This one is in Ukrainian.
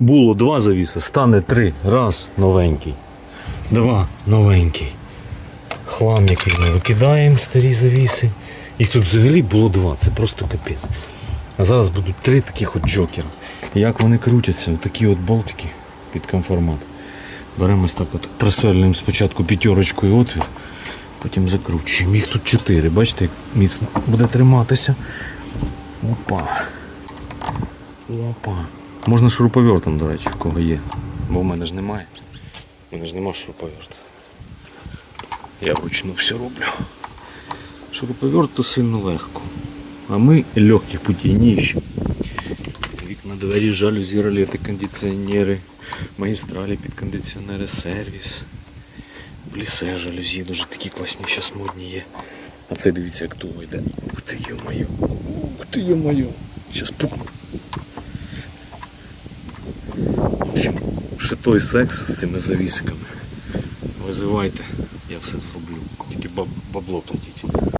Було два завіси, стане три. Раз новенький. Два новенький. Хлам, який ми викидаємо, старі завіси. Їх тут взагалі було два, це просто капець. А зараз будуть три таких от джокера. Як вони крутяться, такі от болтики під конформат. Беремо ось так от просверлюємо спочатку п'ятерочкою отвір, потім закручуємо. Їх тут чотири. Бачите, як міцно буде триматися. Опа. Опа. Можна шуруповертом, до речі, в кого є. Бо в мене ж немає. У мене ж нема шуруповерта. Я вручну все роблю. Шуруповерт то сильно легко. А ми легкі путі не ищем. Вікна, двері, жалюзі, ролети, кондиціонери, магістралі під кондиціонери, сервіс. Блісе жалюзі, дуже такі класні, зараз модні є. А це дивіться, як туго йде. Ух ти йо-моє. Ух ти йо-моє. Зараз пукну. В общем, ще той секс з цими завісиками. Визивайте, я все зроблю. Тільки баб- бабло платіть.